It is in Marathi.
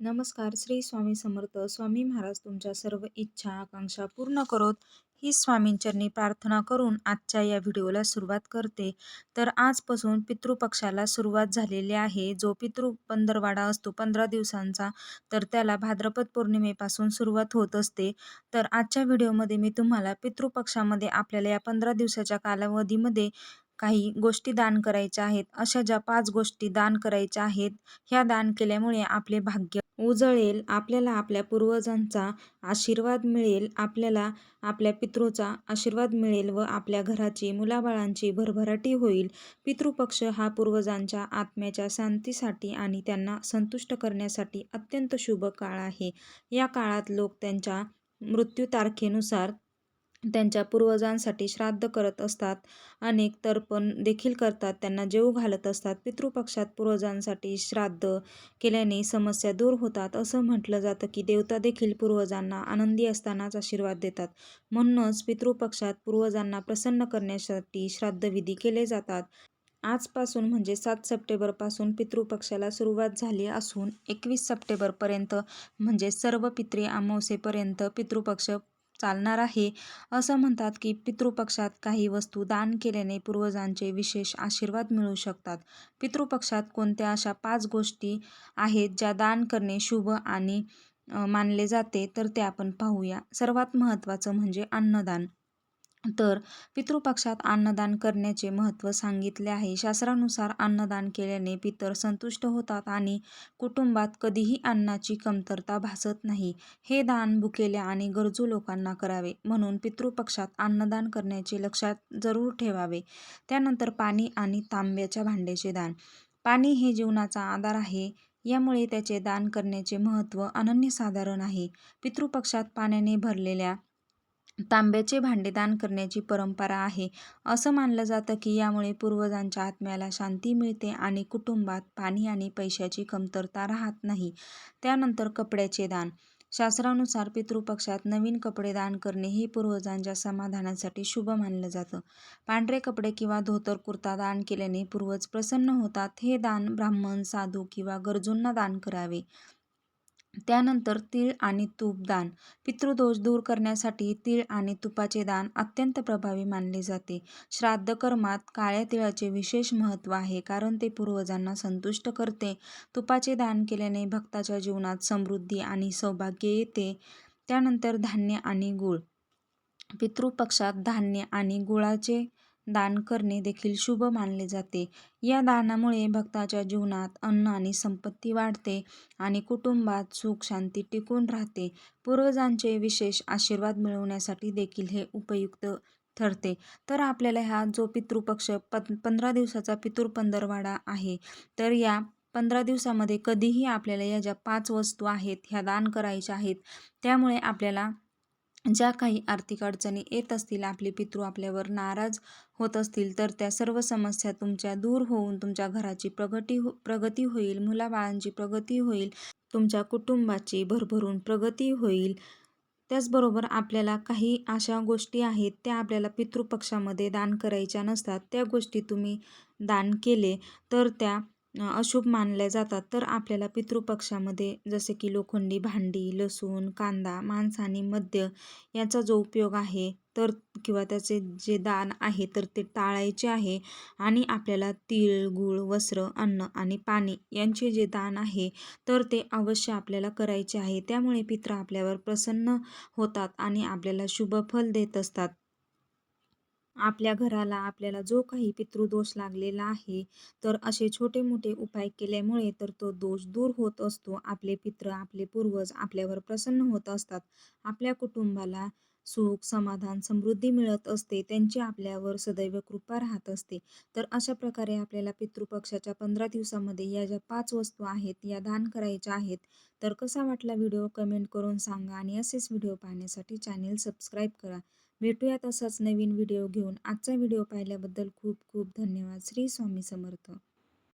नमस्कार श्री स्वामी समर्थ. स्वामी महाराज तुमच्या सर्व इच्छा आकांक्षा पूर्ण करोत. ही स्वामींचरणी प्रार्थना करून आजच्या या व्हिडिओला सुरुवात करते. तर आजपासून पितृपक्षाला सुरुवात झालेली आहे. जो पितृ पंधरवाडा असतो पंधरा दिवसांचा तर त्याला भाद्रपद पौर्णिमेपासून सुरुवात होत असते. तर आजच्या व्हिडिओमध्ये मी तुम्हाला पितृपक्षामध्ये आपल्याला या पंधरा दिवसाच्या कालावधीमध्ये काही गोष्टी दान करायच्या आहेत. अशा ज्या पाच गोष्टी दान करायच्या आहेत ह्या दान केल्यामुळे आपले भाग्य उजळेल आपल्याला आपल्या पूर्वजांचा आशीर्वाद मिळेल आपल्याला आपल्या पितृचा आशीर्वाद मिळेल व आपल्या घराची मुलाबाळांची भरभराटी होईल. पितृपक्ष हा पूर्वजांच्या आत्म्याच्या शांतीसाठी आणि त्यांना संतुष्ट करण्यासाठी अत्यंत शुभ काळ आहे. या काळात लोक त्यांच्या मृत्यू तारखेनुसार त्यांच्या पूर्वजांसाठी श्राद्ध करत असतात. अनेक तर्पण देखील करतात. त्यांना जेऊ घालत असतात. पितृपक्षात पूर्वजांसाठी श्राद्ध केल्याने समस्या दूर होतात. असं म्हटलं जातं की देवता देखील पूर्वजांना आनंदी असतानाच आशीर्वाद देतात. म्हणूनच पितृपक्षात पूर्वजांना प्रसन्न करण्यासाठी श्राद्धविधी केले जातात. आजपासून म्हणजे सात सप्टेंबरपासून पितृपक्षाला सुरुवात झाली असून एकवीस सप्टेंबरपर्यंत म्हणजे सर्व पित्रे अमावस्येपर्यंत पितृपक्ष चालणार आहे. असं म्हणतात की पितृपक्षात काही वस्तू दान केल्याने पूर्वजांचे विशेष आशीर्वाद मिळू शकतात. पितृपक्षात कोणत्या अशा पाच गोष्टी आहेत ज्या दान करणे शुभ आणि मानले जाते तर ते आपण पाहूया. सर्वात महत्त्वाचं म्हणजे अन्नदान. तर पितृपक्षात अन्नदान करण्याचे महत्त्व सांगितले आहे. शास्त्रानुसार अन्नदान केल्याने पितर संतुष्ट होतात आणि कुटुंबात कधीही अन्नाची कमतरता भासत नाही. हे दान भुकेल्या आणि गरजू लोकांना करावे. म्हणून पितृपक्षात अन्नदान करण्याचे लक्षात जरूर ठेवावे. त्यानंतर पाणी आणि तांब्याच्या भांड्याचे दान. पाणी हे जीवनाचा आधार आहे. यामुळे त्याचे दान करण्याचे महत्त्व अनन्यसाधारण आहे. पितृपक्षात पाण्याने भरलेल्या तांब्याचे भांडे दान करण्याची परंपरा आहे. असं मानलं जातं की यामुळे पूर्वजांच्या आत्म्याला शांती मिळते आणि कुटुंबात पाणी आणि पैशाची कमतरता राहत नाही. त्यानंतर कपड्याचे दान. शास्त्रानुसार पितृपक्षात नवीन कपडे दान करणे हे पूर्वजांच्या समाधानासाठी शुभ मानलं जातं. पांढरे कपडे किंवा धोतर कुर्ता दान केल्याने पूर्वज प्रसन्न होतात. हे दान ब्राह्मण साधू किंवा गरजूंना दान करावे. त्यानंतर तीळ आणि तूप दान. पितृदोष दूर करण्यासाठी तीळ आणि तुपाचे दान अत्यंत प्रभावी मानले जाते. श्राद्ध कर्मात काळ्या तिळाचे विशेष महत्त्व आहे कारण ते पूर्वजांना संतुष्ट करते. तुपाचे दान केल्याने भक्ताच्या जीवनात समृद्धी आणि सौभाग्य येते. त्यानंतर धान्य आणि गूळ. पितृपक्षात धान्य आणि गुळाचे दान करणे देखील शुभ मानले जाते. या दानामुळे भक्ताच्या जीवनात अन्न आणि संपत्ती वाढते आणि कुटुंबात सुख शांती टिकून राहते. पूर्वजांचे विशेष आशीर्वाद मिळवण्यासाठी देखील हे उपयुक्त ठरते. तर आपल्याला हा जो पितृपक्ष प पंधरा दिवसाचा पितृपंधरवाडा आहे तर या पंधरा दिवसामध्ये कधीही आपल्याला या ज्या पाच वस्तू आहेत ह्या दान करायच्या आहेत त्यामुळे आपल्याला ज्या काही आर्थिक अडचणी येत असतील आपले पितृ आपल्यावर नाराज होत असतील तर त्या सर्व समस्या तुमच्या दूर होऊन तुमच्या घराची प्रगती हो प्रगती होईल मुलाबाळांची प्रगती होईल तुमच्या कुटुंबाची भरभरून प्रगती होईल. त्याचबरोबर आपल्याला काही अशा गोष्टी आहेत त्या आपल्याला पितृपक्षामध्ये दान करायच्या नसतात. त्या गोष्टी तुम्ही दान केले तर त्या अशुभ मानल्या जातात. तर आपल्याला पितृपक्षामध्ये जसे की लोखंडी भांडी लसूण कांदा मांस आणि मद्य याचा जो उपयोग आहे तर किंवा त्याचे जे दान आहे तर ते टाळायचे आहे. आणि आपल्याला तीळ गूळ वस्त्र अन्न आणि पाणी यांचे जे दान आहे तर ते अवश्य आपल्याला करायचे आहे. त्यामुळे पित्र आपल्यावर प्रसन्न होतात आणि आपल्याला शुभफल देत असतात. आपल्या घराला आपल्याला जो काही पितृदोष लागलेला आहे तर असे छोटे मोठे उपाय केल्यामुळे तर तो दोष दूर होत असतो. आपले पित्र आपले पूर्वज आपल्यावर प्रसन्न होत असतात. आपल्या कुटुंबाला सुख समाधान समृद्धी मिळत असते. त्यांची आपल्यावर सदैव कृपा राहत असते. तर अशा प्रकारे आपल्याला पितृपक्षाच्या पंधरा दिवसामध्ये या ज्या पाच वस्तू आहेत या दान करायच्या आहेत तर कसा वाटला व्हिडिओ कमेंट करून सांगा आणि असेच व्हिडिओ पाहण्यासाठी चॅनेल सबस्क्राईब करा. भेटूयात असाच नवीन व्हिडिओ घेऊन. आजचा व्हिडिओ पाहिल्याबद्दल खूप खूप धन्यवाद. श्री स्वामी समर्थ.